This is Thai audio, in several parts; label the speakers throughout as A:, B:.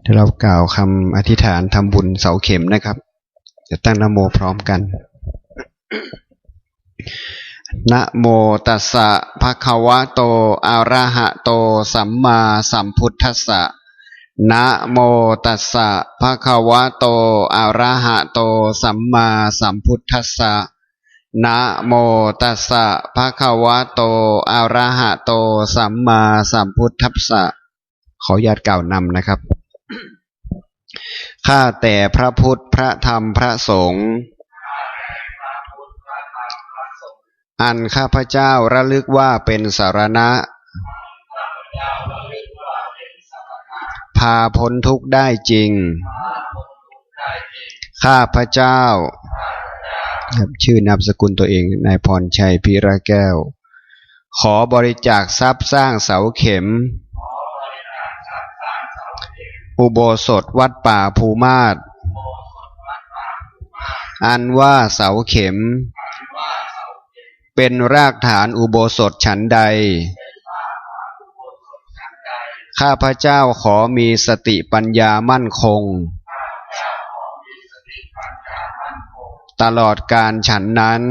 A: เดี๋ยวเรากล่าวคำอธิษฐานทำบุญเสาเข็มนะครับ จะตั้งนโมพร้อมกันนะโมตัสสะภะคะวะโตอะระหะโต สัมมาสัมพุทธัสสะนะโมตัสสะภะคะวะโตอะระหะโต สัมมาสัมพุทธัสสะนะโมตัสสะภะคะวะโตอะระหะโต สัมมาสัมพุทธัสสะ ขอญาตกล่าวนำนะครับ ข้าแต่พระพุทธพระธรรมพระสงฆ์อันข้าพเจ้าระลึกว่าเป็นสารณะ พาพ้นทุกข์ได้จริง ข้าพเจ้า ชื่อนามสกุลตัวเองนายพรชัยพีระแก้ว ขอบริจาคทรัพย์สร้างเสาเข็ม อุโบสถวัดป่าภูมาศอันว่าเสาเข็ม เป็นรากฐานอุโบสถฉันใด ข้าพเจ้าขอมีสติปัญญามั่นคง ตลอดการฉันนั้น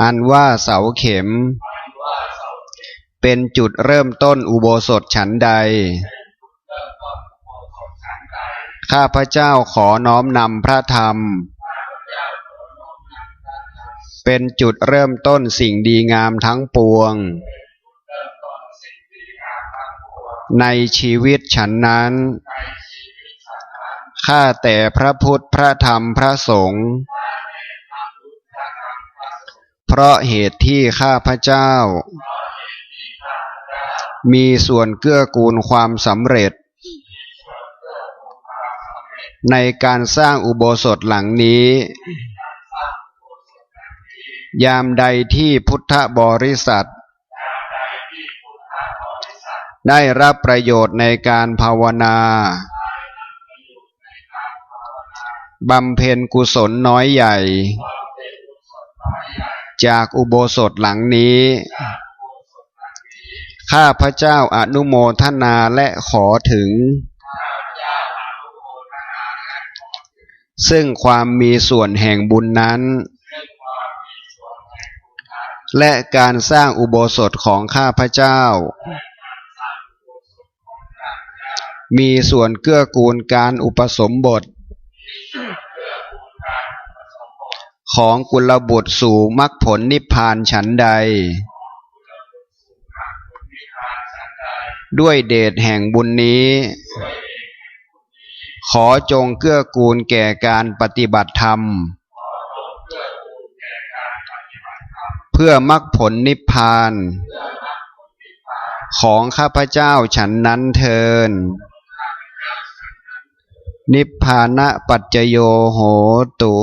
A: อันว่าเสาเข็ม เป็นจุดเริ่มต้นอุโบสถฉันใด ข้าพระเจ้าขอน้อมนำพระธรรม เป็นจุดเริ่มต้นสิ่งดีงามทั้งปวง ในชีวิตฉันนั้น ข้าแต่พระพุทธพระธรรมพระสงฆ์เพราะเหตุที่ข้าพเจ้า มีส่วนเกื้อกูลความสำเร็จ ในการสร้างอุโบสถหลังนี้ ยามใดที่พุทธบริษัท ได้รับประโยชน์ในการภาวนาบำเพ็ญกุศลน้อยใหญ่ จากอุโบสถหลังนี้ ข้าพระเจ้าอนุโมทนาและขอถึง ซึ่งความมีส่วนแห่งบุญนั้น และการสร้างอุโบสถของข้าพเจ้า มีส่วนเกื้อกูลการอุปสมบท ของกุลบุตรสู่มรรคผลนิพพานฉันใด ด้วยเดชแห่งบุญนี้ ขอจงเกื้อกูลแก่การปฏิบัติธรรม เพื่อมรรคผลนิพพาน ของข้าพเจ้าฉันนั้นเทิน นิพพานะปัจจโยโหตุ